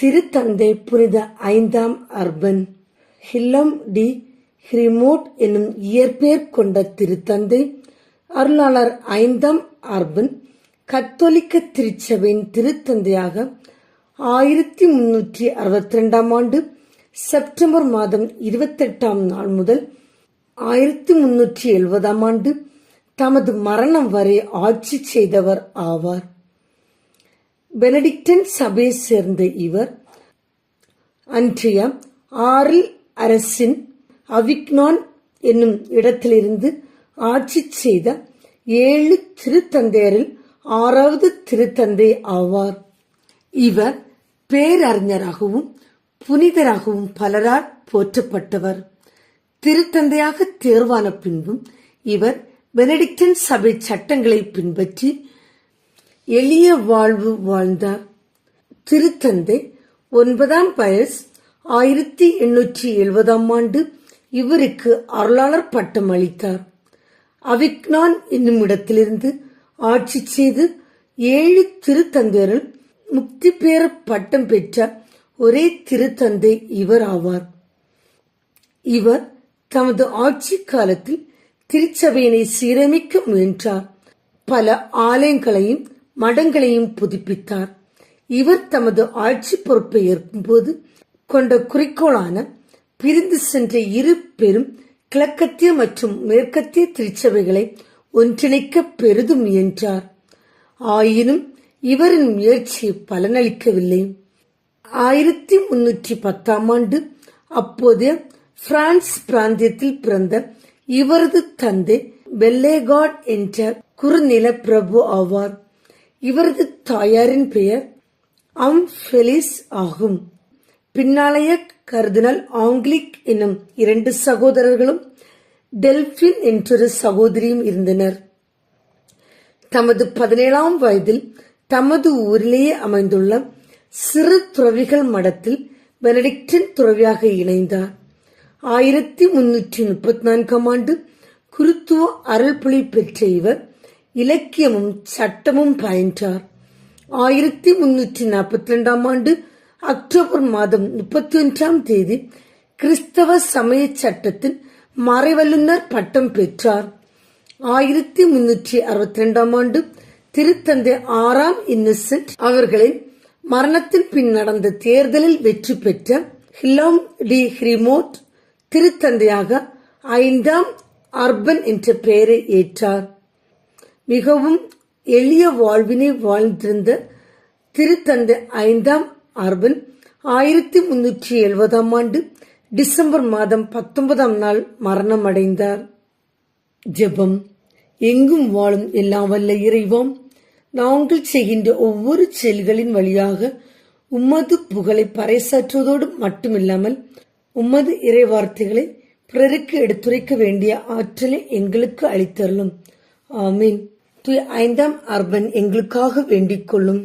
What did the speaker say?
திருத்தந்தை புனித ஐந்தாம் அர்பன். ஹில்லம் டி ஹிரிமோட் என்னும் இயற்பெயர் கொண்ட திருத்தந்தை அருளாளர் ஐந்தாம் அர்பன் கத்தோலிக்க திருச்சபையின் திருத்தந்தையாக ஆயிரத்தி முன்னூற்றி அறுபத்தி ரெண்டாம் ஆண்டு செப்டம்பர் மாதம் இருபத்தெட்டாம் நாள் முதல் ஆயிரத்தி முன்னூற்றி எழுபதாம் ஆண்டு தமது மரணம் வரை ஆட்சி செய்தவர் ஆவார். பெனடிக்டன் சபையை சேர்ந்த இவர் அன்றைய ஆரில் அரசின் அவிக்னான் என்னும் இடத்திலிருந்து ஆட்சி செய்த ஏழு திருத்தந்தையரில் ஆறாவது திருத்தந்தை ஆவார். இவர் பேரறிஞராகவும் புனிதராகவும் பலரால் போற்றப்பட்டவர். திருத்தந்தையாக தேர்வான பின்பும் இவர் பெனடிக்டன் சபை சட்டங்களை பின்பற்றி எளிய வாழ்வு வாழ்ந்தார் திருத்தந்தை ஒன்பதாம் பயஸ் ஆயிரத்தி எண்ணூற்றி எழுபதாம் ஆண்டு இவருக்கு அருளாளர் பட்டம் அளித்தார். அவிக்னான் என்னும் இடத்திலிருந்து ஆட்சி செய்து ஏழு திருத்தந்தையரில் முக்தி பேர பட்டம் பெற்ற ஒரே திருத்தந்தை இவர் ஆவார். இவர் தமது ஆட்சி காலத்தில் திருச்சபையினை சீரமைக்க முயன்றார். பல ஆலயங்களையும் மடங்களையும் புதுப்பித்தார். இவர் தமது ஆட்சி பொறுப்பை ஏற்கும்போது கொண்ட குறிக்கோளான பிரிந்து சென்ற இரு பெரும் கிழக்கத்திய மற்றும் மேற்கத்திய திருச்சபைகளை ஒன்றிணைக்க பெரிதும் முயன்றார். ஆயினும் இவரின் முயற்சி பலனளிக்கவில்லை. ஆயிரத்தி முன்னூற்றி பத்தாம் ஆண்டு அப்போதைய பிரான்ஸ் பிராந்தியத்தில் பிறந்த இவரது தந்தை பெல்லேகாட் என்ற குறுநில பிரபு ஆவார். இவரது தாயாரின் பெயர் அம் ஃபெலிஸ் ஆகும். பின்னாளைய கர்தினால் ஆங்கிலிக் என்னும் இரண்டு சகோதரர்களும் டெல்பின் என்றொரு சகோதரியும் இருந்தனர். தமது பதினேழாம் வயதில் தமது ஊரிலேயே அமைந்துள்ள சிறு துறவிகள் மடத்தில் பெனடிக்டின் துறவியாக இணைந்தார். ஆயிரத்தி முன்னூற்றி முப்பத்தி நான்காம் ஆண்டு குருத்துவ அருள்பொழி பெற்ற இவர் இலக்கியமும் சட்டமும் பயின்றார். ஆயிரத்தி முன்னூற்றி நாற்பத்தி ரெண்டாம் ஆண்டு அக்டோபர் மாதம் முப்பத்தி ஒன்றாம் தேதி கிறிஸ்தவ சமய சட்டத்தின் மறைவல்லுநர் பட்டம் பெற்றார். ஆயிரத்தி முன்னூற்றி அறுபத்தி ரெண்டாம் ஆண்டு திருத்தந்தை ஆறாம் இன்னசென்ட் அவர்களின் மரணத்தின் பின் நடந்த தேர்தலில் வெற்றி பெற்ற ஹிலாம் டி ஹிரிமோட் திருத்தந்தையாக ஐந்தாம் அர்பன் என்ற பெயரை ஏற்றார். மிகவும் எளிய வாழ்வினை வாழ்ந்திருந்த திருத்தந்தை ஐந்தாம் அர்பன் ஆயிரத்தி முன்னூற்றி எழுபதாம் ஆண்டு டிசம்பர் மாதம் பத்தொன்பதாம் நாள் மரணம் அடைந்தார் ஜெபம். எங்கும் வாழும் எல்லாம் வல்ல இறைவாம் நாங்கள் செய்கின்ற ஒவ்வொரு செயல்களின் வழியாக உம்மது புகழை பறைசாற்றுவதோடு மட்டுமில்லாமல் உம்மது இறை வார்த்தைகளை பிறருக்கு எடுத்துரைக்க வேண்டிய ஆற்றலை எங்களுக்கு அளித்தருளும். ஆமீன். தூய் ஐந்தாம் அர்பன் எங்களுக்காக வேண்டிக் கொள்ளும்